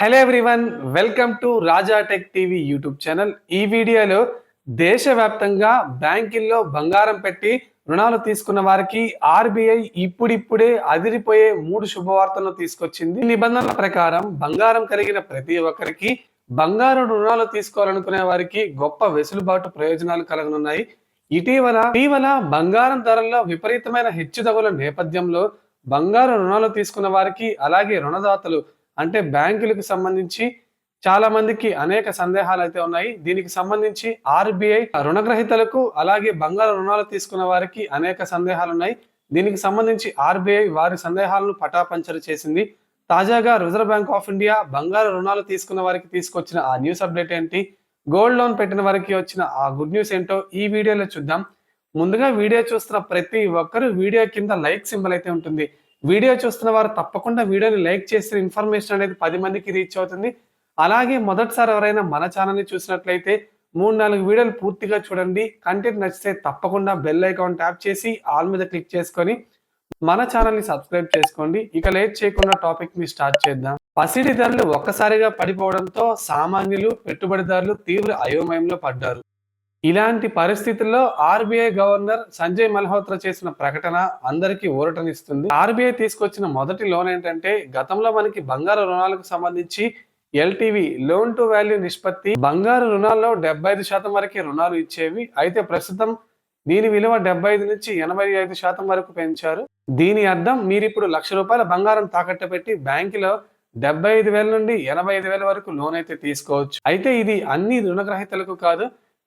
Hello everyone welcome to Raja tech TV YouTube channel ఈ వీడియోలో దేశవ్యాప్తంగా బ్యాంకుల్లో బంగారం పెట్టి రుణాలు తీసుకున్న వారికి ఆర్బీఐ ఇప్పుడిప్పుడే అదిరిపోయే మూడు శుభవార్తలను తీసుకొచ్చింది. నిబంధనల ప్రకారం బంగారం కలిగిన ప్రతి ఒక్కరికి బంగారు రుణాలు తీసుకోవాలనుకునే వారికి గొప్ప వెసులుబాటు ప్రయోజనాలు కలగనున్నాయి. ఇటీవల ఇటీవల బంగారం ధరల్లో విపరీతమైన హెచ్చుతగుల నేపథ్యంలో బంగారు రుణాలు తీసుకున్న వారికి అలాగే రుణదాతలు అంటే బ్యాంకులకు సంబంధించి చాలా మందికి అనేక సందేహాలు అయితే ఉన్నాయి. దీనికి సంబంధించి ఆర్బీఐ రుణగ్రహీతలకు అలాగే బంగారు రుణాలు తీసుకున్న వారికి అనేక సందేహాలు ఉన్నాయి. దీనికి సంబంధించి ఆర్బీఐ వారి సందేహాలను పటాపంచరు చేసింది. తాజాగా రిజర్వ్ బ్యాంక్ ఆఫ్ ఇండియా బంగారు రుణాలు తీసుకున్న వారికి తీసుకొచ్చిన ఆ న్యూస్ అప్డేట్ ఏంటి? గోల్డ్ లోన్ పెట్టిన వారికి వచ్చిన ఆ గుడ్ న్యూస్ ఏంటో ఈ వీడియోలో చూద్దాం. ముందుగా వీడియో చూస్తున్న ప్రతి ఒక్కరు వీడియో కింద లైక్ సింబల్ అయితే ఉంటుంది. వీడియో చూస్తున్న వారు తప్పకుండా వీడియోని లైక్ చేసిన ఇన్ఫర్మేషన్ అనేది పది మందికి రీచ్ అవుతుంది. అలాగే మొదటిసారి ఎవరైనా మన ఛానల్ని చూసినట్లయితే మూడు నాలుగు వీడియోలు పూర్తిగా చూడండి. కంటెంట్ నచ్చితే తప్పకుండా బెల్ ఐకాన్ ట్యాప్ చేసి ఆల్ మీద క్లిక్ చేసుకొని మన ఛానల్ని సబ్స్క్రైబ్ చేసుకోండి. ఇక లేట్ చేయకుండా టాపిక్ని స్టార్ట్ చేద్దాం. పసిడి ధరలు ఒక్కసారిగా పడిపోవడంతో సామాన్యులు పెట్టుబడిదారులు తీవ్ర అయోమయంలో పడ్డారు. ఇలాంటి పరిస్థితుల్లో ఆర్బీఐ గవర్నర్ సంజయ్ మల్హోత్రా చేసిన ప్రకటన అందరికీ ఊరటనిస్తుంది. ఆర్బీఐ తీసుకొచ్చిన మొదటి లోన్ ఏంటంటే గతంలో మనకి బంగారు రుణాలకు సంబంధించి ఎల్టీవీ లోన్ టు వాల్యూ నిష్పత్తి. బంగారు రుణాల్లో డెబ్బై ఐదు శాతం వరకే రుణాలు ఇచ్చేవి. అయితే ప్రస్తుతం దీని విలువ డెబ్బై ఐదు నుంచి ఎనభై ఐదు శాతం వరకు పెంచారు. దీని అర్థం మీరు ఇప్పుడు లక్ష రూపాయల బంగారం తాకట్టు పెట్టి బ్యాంకులో డెబ్బై ఐదు వేల నుండి ఎనభై ఐదు వేల వరకు లోన్ అయితే తీసుకోవచ్చు. అయితే ఇది అన్ని రుణగ్రహీతలకు కాదు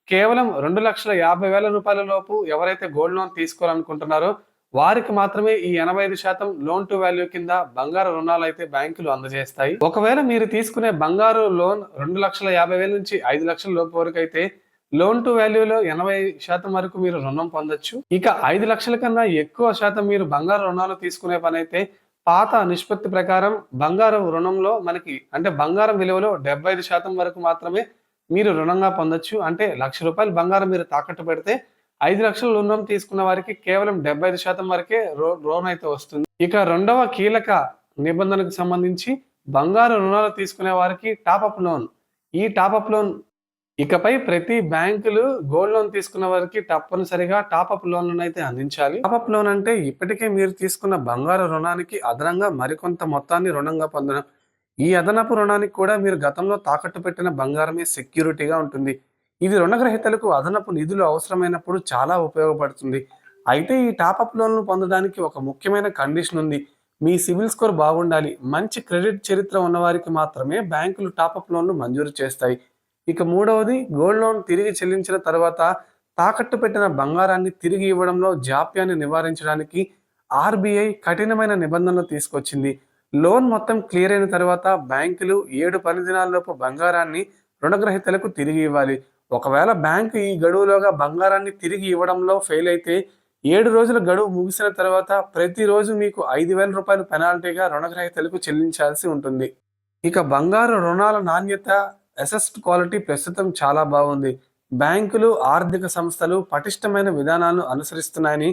కేవలం రెండు లక్షల యాభై వేల రూపాయల లోపు ఎవరైతే గోల్డ్ లోన్ తీసుకోవాలనుకుంటున్నారో వారికి మాత్రమే ఈ ఎనభై ఐదు శాతం లోన్ టు వాల్యూ కింద బంగారు రుణాలు అయితే బ్యాంకులు అందజేస్తాయి. ఒకవేళ మీరు తీసుకునే బంగారు లోన్ రెండు లక్షల యాభై వేల నుంచి ఐదు లక్షల లోపు వరకు అయితే లోన్ టు వాల్యూలో ఎనభై శాతం వరకు మీరు రుణం పొందొచ్చు. ఇక ఐదు లక్షల కన్నా ఎక్కువ శాతం మీరు బంగారు రుణాలు తీసుకునే పని అయితే పాత నిష్పత్తి ప్రకారం బంగారం రుణంలో మనకి అంటే బంగారం విలువలో డెబ్బై ఐదు శాతం వరకు మాత్రమే మీరు రుణంగా పొందొచ్చు. అంటే లక్ష రూపాయలు బంగారం మీరు తాకట్టు పెడితే ఐదు లక్షల రుణం తీసుకున్న వారికి కేవలం డెబ్బై ఐదు శాతం వరకే లోన్ అయితే వస్తుంది. ఇక రెండవ కీలక నిబంధనకు సంబంధించి బంగారు రుణాలు తీసుకునే వారికి టాపప్ లోన్ ఈ టాపప్ లోన్ ఇకపై ప్రతి బ్యాంకులు గోల్డ్ లోన్ తీసుకున్న వారికి తప్పనిసరిగా టాపప్ లోన్ అయితే అందించాలి. టాపప్ లోన్ అంటే ఇప్పటికే మీరు తీసుకున్న బంగారు రుణానికి అదనంగా మరికొంత మొత్తాన్ని రుణంగా పొందడం. ఈ అదనపు రుణానికి కూడా మీరు గతంలో తాకట్టు పెట్టిన బంగారమే సెక్యూరిటీగా ఉంటుంది. ఇది రుణగ్రహీతలకు అదనపు నిధులు అవసరమైనప్పుడు చాలా ఉపయోగపడుతుంది. అయితే ఈ టాపప్ లోన్లు పొందడానికి ఒక ముఖ్యమైన కండిషన్ ఉంది. మీ సివిల్ స్కోర్ బాగుండాలి. మంచి క్రెడిట్ చరిత్ర ఉన్నవారికి మాత్రమే బ్యాంకులు టాపప్ లోన్లు మంజూరు చేస్తాయి. ఇక మూడవది గోల్డ్ లోన్ తిరిగి చెల్లించిన తర్వాత తాకట్టు పెట్టిన బంగారాన్ని తిరిగి ఇవ్వడంలో జాప్యాన్ని నివారించడానికి ఆర్బీఐ కఠినమైన నిబంధనలు తీసుకొచ్చింది. లోన్ మొత్తం క్లియర్ అయిన తర్వాత బ్యాంకులు ఏడు పని దినాల్లోపు బంగారాన్ని రుణగ్రహీతలకు తిరిగి ఇవ్వాలి. ఒకవేళ బ్యాంకు ఈ గడువులోగా బంగారాన్ని తిరిగి ఇవ్వడంలో ఫెయిల్ అయితే ఏడు రోజుల గడువు ముగిసిన తర్వాత ప్రతిరోజు మీకు ఐదు వేల రూపాయల పెనాల్టీగా రుణగ్రహీతలకు చెల్లించాల్సి ఉంటుంది. ఇక బంగారు రుణాల నాణ్యత అసెస్ట్ క్వాలిటీ ప్రస్తుతం చాలా బాగుంది. బ్యాంకులు ఆర్థిక సంస్థలు పటిష్టమైన విధానాలను అనుసరిస్తున్నాయని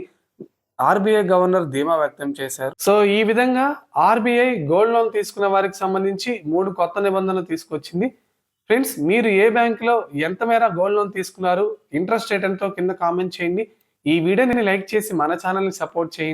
ఆర్బీఐ గవర్నర్ ధీమా వ్యక్తం చేశారు. సో ఈ విధంగా ఆర్బీఐ గోల్డ్ లోన్ తీసుకున్న వారికి సంబంధించి మూడు కొత్త నిబంధనలు తీసుకొచ్చింది. ఫ్రెండ్స్ మీరు ఏ బ్యాంకులో ఎంత మేర గోల్డ్ లోన్ తీసుకున్నారు ఇంట్రెస్ట్ రేట్ ఎంతో కింద కామెంట్ చేయండి. ఈ వీడియోని లైక్ చేసి మన ఛానల్ని సపోర్ట్ చేయండి.